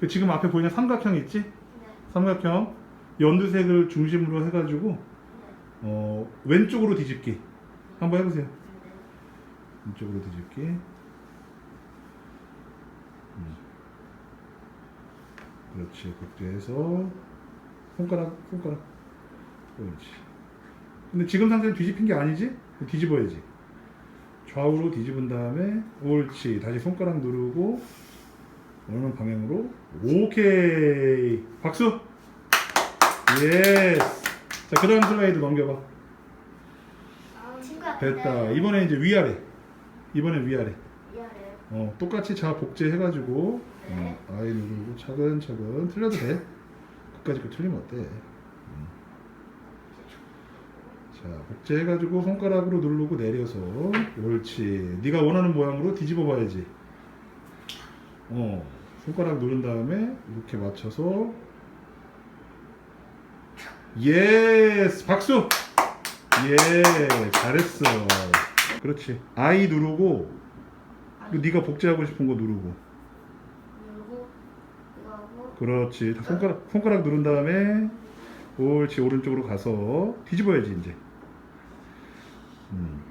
그 지금 앞에 보이는 삼각형 있지? 네. 삼각형 연두색을 중심으로 해가지고 어 왼쪽으로 뒤집기 한번 해보세요. 왼쪽으로 뒤집기. 음. 그렇지 복제해서 손가락 손가락 그렇지. 근데 지금 상태는 뒤집힌 게 아니지? 뒤집어야지. 좌우로 뒤집은 다음에 옳지 다시 손가락 누르고 어느 방향으로 오케이. 박수. 예스 자 그 다음 슬라이드 넘겨봐. 친구야. 됐다. 이번에 이제 위아래. 이번엔 위아래. 미안해요. 어 똑같이 자 복제 해가지고. 네. 어, 아이 누르고 차근차근. 틀려도 돼. 끝까지 거 틀리면 어때? 음. 자 복제해가지고 손가락으로 누르고 내려서. 옳지. 네가 원하는 모양으로 뒤집어 봐야지. 어 손가락 누른 다음에 이렇게 맞춰서. 예스! 박수! 예 잘했어. 그렇지. I 누르고 그리고 네가 복제하고 싶은 거 누르고. 누르고 이거 하고. 그렇지. 다 손가락 손가락 누른 다음에 옳지. 오른쪽으로 가서 뒤집어야지 이제. 음.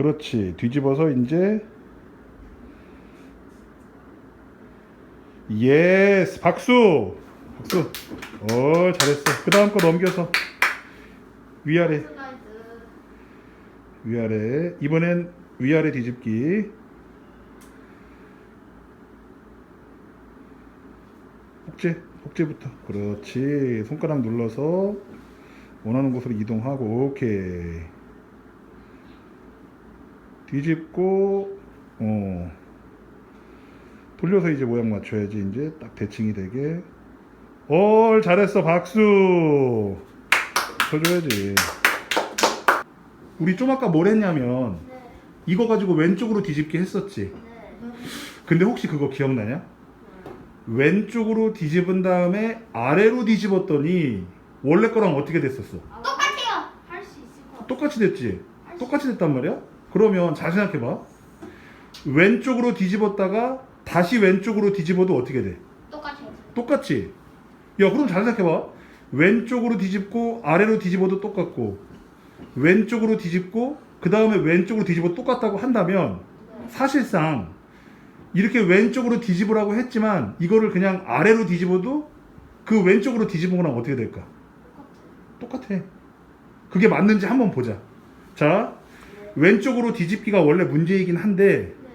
그렇지. 뒤집어서 이제 예스. 박수. 박수. 어 잘했어. 그 다음 거 넘겨서 위아래. 위아래. 이번엔 위아래 뒤집기. 복제 복제부터. 그렇지. 손가락 눌러서 원하는 곳으로 이동하고. 오케이 뒤집고 어 돌려서 이제 모양 맞춰야지 이제 딱 대칭이 되게 올 잘했어 박수 쳐줘야지 우리 좀 아까 뭘 했냐면 네. 이거 가지고 왼쪽으로 뒤집기 했었지. 네. 근데 혹시 그거 기억나냐? 왼쪽으로 뒤집은 다음에 아래로 뒤집었더니 원래 거랑 어떻게 됐었어? 똑같아요. 할 수 있을 것 같아. 똑같이 됐지? 똑같이 됐단 말이야? 그러면 잘 생각해봐. 왼쪽으로 뒤집었다가 다시 왼쪽으로 뒤집어도 어떻게 돼? 똑같아요. 똑같지? 야, 그럼 잘 생각해봐. 왼쪽으로 뒤집고 아래로 뒤집어도 똑같고 왼쪽으로 뒤집고 그 다음에 왼쪽으로 뒤집어 똑같다고 한다면 사실상 이렇게 왼쪽으로 뒤집으라고 했지만 이거를 그냥 아래로 뒤집어도 그 왼쪽으로 뒤집은 거랑 어떻게 될까? 똑같아. 그게 맞는지 한번 보자. 자, 왼쪽으로 뒤집기가 원래 문제이긴 한데 네.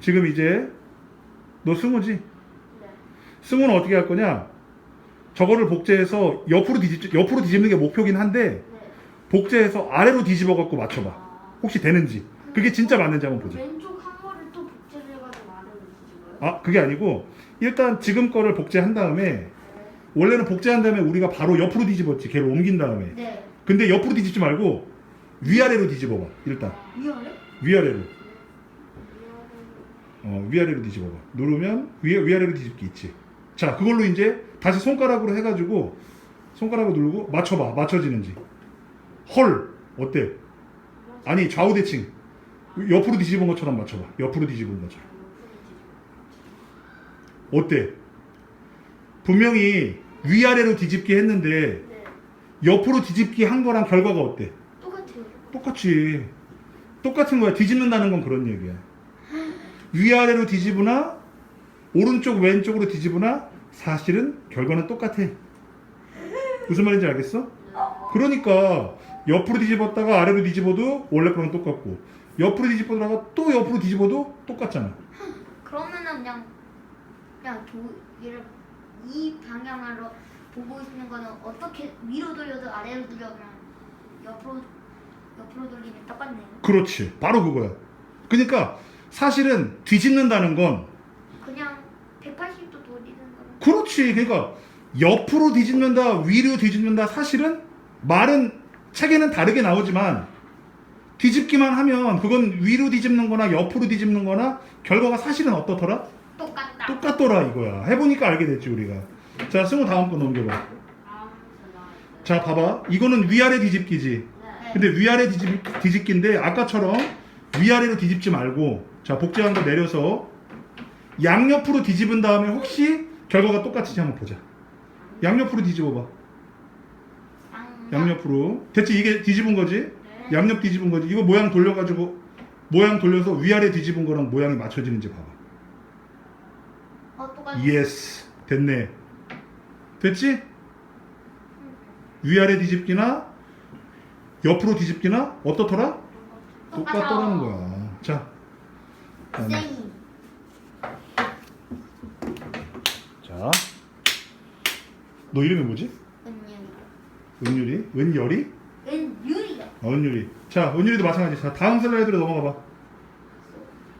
지금 이제 너 승우지? 네. 승우는 어떻게 할 거냐? 저거를 복제해서 옆으로 뒤집 옆으로 뒤집는 게 목표긴 한데 네. 복제해서 아래로 뒤집어 갖고 맞춰봐. 아. 혹시 되는지. 그게 진짜 맞는지 한번 보자. 왼쪽 한 거를 또 복제를 해가지고 아래로 뒤집어요? 아, 그게 아니고 일단 지금 거를 복제한 다음에 원래는 복제한 다음에 우리가 바로 옆으로 뒤집었지. 걔를 옮긴 다음에. 네. 근데 옆으로 뒤집지 말고 위아래로 뒤집어 봐. 일단 위아래? 위아래로. 어, 위아래로 뒤집어 봐. 누르면 위 위아래로 뒤집기 있지. 자, 그걸로 이제 다시 손가락으로 해 가지고 손가락으로 누르고 맞춰 봐. 맞춰지는지. 헐. 어때? 아니, 좌우 대칭. 옆으로 뒤집은 것처럼 맞춰 봐. 옆으로 뒤집은 것처럼. 어때? 분명히 위아래로 뒤집기 했는데 네. 옆으로 뒤집기 한 거랑 결과가 어때? 똑같이. 똑같은 거야. 뒤집는다는 건 그런 얘기야. 위아래로 뒤집으나 오른쪽 왼쪽으로 뒤집으나 사실은 결과는 똑같아. 무슨 말인지 알겠어? 그러니까 옆으로 뒤집었다가 아래로 뒤집어도 원래 거랑 똑같고 옆으로 뒤집어다가 또 옆으로 뒤집어도 똑같잖아. 그러면은 그냥 그냥 조 얘를 이 방향으로 보고 있는 거는 어떻게 위로 돌려도 아래로 돌려? 그냥 옆으로 옆으로 돌리면 똑같네요. 그렇지 바로 그거야 그러니까 사실은 뒤집는다는 건 그냥 180도 돌리는 거는 그렇지. 그러니까 옆으로 뒤집는다, 위로 뒤집는다. 사실은 말은 책에는 다르게 나오지만 뒤집기만 하면 그건 위로 뒤집는 거나 옆으로 뒤집는 거나 결과가 사실은 어떻더라? 똑같다. 똑같더라 이거야. 해보니까 알게 됐지 우리가. 자, 승우 다음 거 넘겨봐. 자, 봐봐. 이거는 위아래 뒤집기지. 네. 근데 위아래 뒤집, 뒤집기인데 아까처럼 위아래로 뒤집지 말고 자 복제한 거 내려서 양옆으로 뒤집은 다음에 혹시 결과가 똑같은지 한번 보자. 양옆으로 뒤집어봐. 양옆. 양옆으로. 대체 이게 뒤집은 거지? 네. 양옆 뒤집은 거지. 이거 모양 돌려가지고 모양 돌려서 위아래 뒤집은 거랑 모양이 맞춰지는지 봐봐. 어 똑같이. 예스. 됐네. 됐지? 위아래 뒤집기나 옆으로 뒤집기나 어떻더라? 똑같더라는 거야. 자. 그다음에 쌩. 자. 너 이름이 뭐지? 은유리. 은율이? 은열이? 은유리요. 어, 은율이. 자, 은율이도 마찬가지. 자, 다음 슬라이드로 넘어가 봐.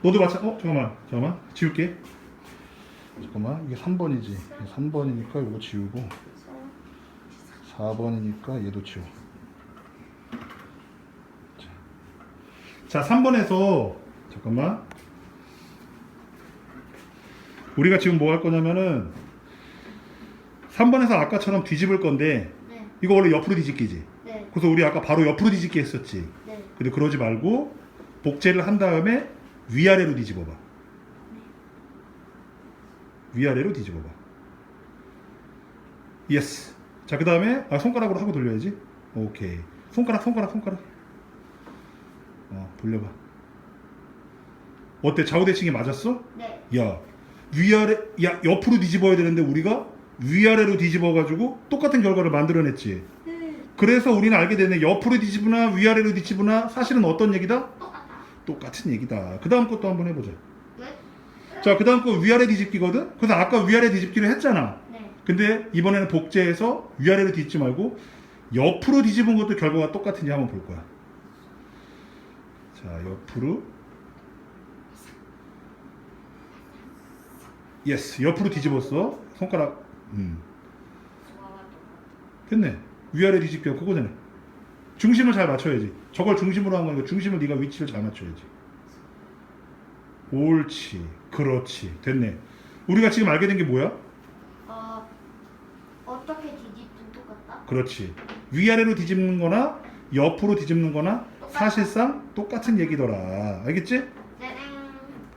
너도 마찬. 어, 잠깐만. 잠깐만. 지울게. 잠깐만. 이게 3번이지. 3번이니까 이거 지우고 4번이니까 얘도 지워. 자, 3번에서 잠깐만. 우리가 지금 뭐 할 거냐면은 3번에서 아까처럼 뒤집을 건데 네. 이거 원래 옆으로 뒤집기지. 네. 그래서 우리 아까 바로 옆으로 뒤집기 했었지. 네. 근데 그러지 말고 복제를 한 다음에 위아래로 뒤집어 봐. 위아래로 뒤집어 봐. 예스. 자, 그 다음에 아, 손가락으로 하고 돌려야지. 오케이. 손가락, 손가락, 손가락. 어, 돌려봐. 어때? 좌우대칭이 맞았어? 네. 야, 위아래, 야, 옆으로 뒤집어야 되는데 우리가 위아래로 뒤집어가지고 똑같은 결과를 만들어냈지. 네. 그래서 우리는 알게 되네. 옆으로 뒤집으나 위아래로 뒤집으나 사실은 어떤 얘기다? 똑같은 얘기다. 그 다음 것도 한번 해보자. 왜? 자, 그 다음 거 위아래 뒤집기거든? 그래서 아까 위아래 뒤집기를 했잖아. 네. 근데 이번에는 복제해서 위아래로 뒤집지 말고 옆으로 뒤집은 것도 결과가 똑같은지 한번 볼 거야. 자, 옆으로. 예스, 옆으로 뒤집었어. 손가락. 음. 됐네. 위아래 뒤집기가 그거잖아. 중심을 잘 맞춰야지. 저걸 중심으로 한 거니까 중심을 네가 위치를 잘 맞춰야지. 옳지. 그렇지. 됐네. 우리가 지금 알게 된 게 뭐야? 어 어떻게 뒤집든 똑같다. 그렇지. 위아래로 뒤집는 거나 옆으로 뒤집는 거나 사실상 똑같은 얘기더라. 알겠지?